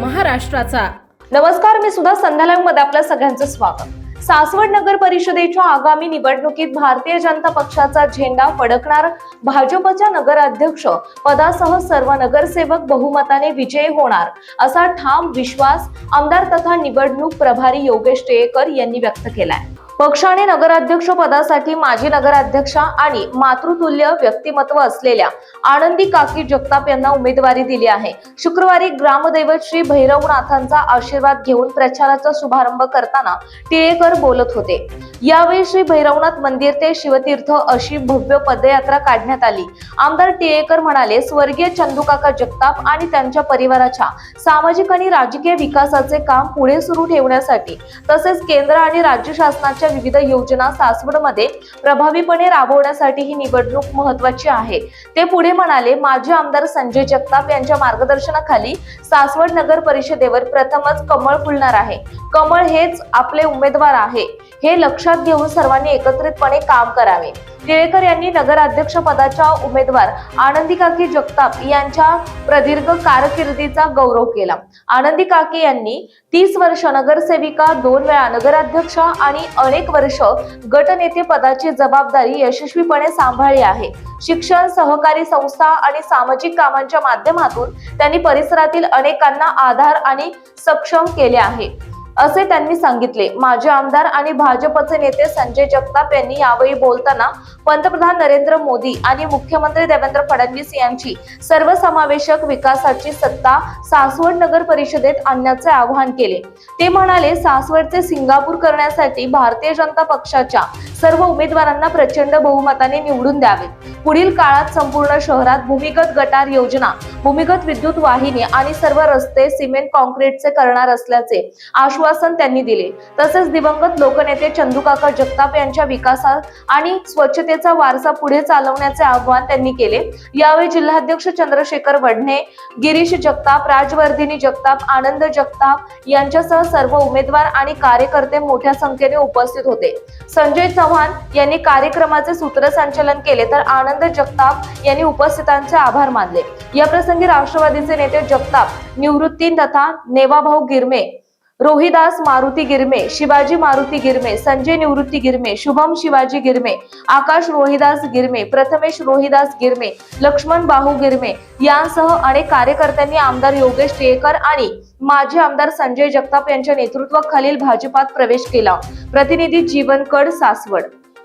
महाराष्ट्राचा. नमस्कार मी सुद्धा संध्यालयमध्ये आपल्या सगळ्यांचं स्वागत. सासवड नगर परिषदेच्या आगामी निवडणुकीत भारतीय जनता पक्षाचा झेंडा फडकणार भाजपच्या नगराध्यक्ष पदासह सर्व नगरसेवक बहुमताने विजयी होणार असा ठाम विश्वास आमदार तथा निवडणूक प्रभारी योगेश टेळेकर यांनी व्यक्त केलाय. पक्षाने नगराध्यक्ष पदासाठी माजी नगराध्यक्षा आणि मातृतुल्य व्यक्तिमत्व असलेल्या आनंदी काकी जगताप यांना उमेदवारी दिली आहे. शुक्रवारी ग्रामदैवत श्री भैरवनाथांचा आशीर्वाद घेऊन प्रचाराचा शुभारंभ करताना टिळेकर बोलत होते. यावेळी श्री भैरवनाथ मंदिर ते शिवतीर्थ अशी भव्य पदयात्रा काढण्यात आली. आमदार टिळेकर म्हणाले स्वर्गीय चंदूकाका जगताप आणि त्यांच्या परिवाराच्या सामाजिक आणि राजकीय विकासाचे काम पुढे सुरू ठेवण्यासाठी तसेच केंद्र आणि राज्य शासनाच्या विविध योजना सासवडमध्ये प्रभावीपणे राबवण्यासाठी ही निवडणूक महत्वाची आहे. ते पुढे म्हणाले माजी आमदार संजय जगताप यांच्या मार्गदर्शनाखाली सासवड नगर परिषदेवर प्रथमच कमळ फुलणार आहे. कमळ हेच आपले उमेदवार आहे. हे लक्षात घेऊन सर्वांनी एकत्रितपणे काम करावे. टिळेकर यांनी नगराध्यक्ष पदाच्या उमेदवार आनंदीकाकी जगताप यांच्या प्रदीर्घ कारकिर्दीचा गौरव केला. आनंदीकाकी यांनी तीस वर्ष नगरसेविका दोन वेळा नगराध्यक्ष आणि अनेक वर्ष गटनेते पदाची जबाबदारी यशस्वीपणे सांभाळली आहे. शिक्षण सहकारी संस्था आणि सामाजिक कामांच्या माध्यमातून त्यांनी परिसरातील अनेकांना आधार आणि सक्षम केले आहे. असे त्यांनी सांगितले. माजी आमदार आणि भाजपचे नेते संजय जगताप यांनी यावेळी बोलताना पंतप्रधान नरेंद्र मोदी आणि मुख्यमंत्री देवेंद्र फडणवीस यांची सर्वसमावेशक विकासाची सत्ता सासवड नगर परिषदेत आणण्याचे आवाहन केले. ते म्हणाले सासवडचे सिंगापूर करण्यासाठी भारतीय जनता पक्षाच्या सर्व उमेदवारांना प्रचंड बहुमताने निवडून द्यावे पुढील काळात संपूर्ण शहरात भूमिगत गटार योजना भूमिगत विद्युत वाहिनी आणि सर्व रस्ते सिमेंट कॉन्क्रीटचे करणार असल्याचे आश्वासन त्यांनी दिले. तसेच दिवंगत लोकनेते चंदूकाका जगताप यांच्या विकासात आणि स्वच्छतेचा वारसा पुढे चालवण्याचे आवाहन त्यांनी केले. यावेळी जिल्हाध्यक्ष चंद्रशेखर वडणे गिरीश जगताप राजवर्धिनी जगताप आनंद जगताप यांच्यासह सर्व उमेदवार आणि कार्यकर्ते मोठ्या संख्येने उपस्थित होते. संजय चव्हाण यांनी कार्यक्रमाचे सूत्रसंचालन केले तर आनंद जगताप यांनी उपस्थितांचे आभार मानले. या प्रसंगी राष्ट्रवादीचे नेते जगताप निवृत्ती तथा नेवाभाऊ गिरमे रोहिदास मारुती गिरमे शिवाजी मारुती गिरमे संजय निवृत्ती गिरमे शुभम शिवाजी गिरमे आकाश रोहिदास गिरमे प्रथमेश रोहिदास गिरमे लक्ष्मण बाहू गिरमे यांसह अनेक कार्यकर्त्यांनी आमदार योगेश टिळेकर आणि माजी आमदार संजय जगताप यांच्या नेतृत्वाखालील भाजपात प्रवेश केला. प्रतिनिधी जीवनकड सासवड.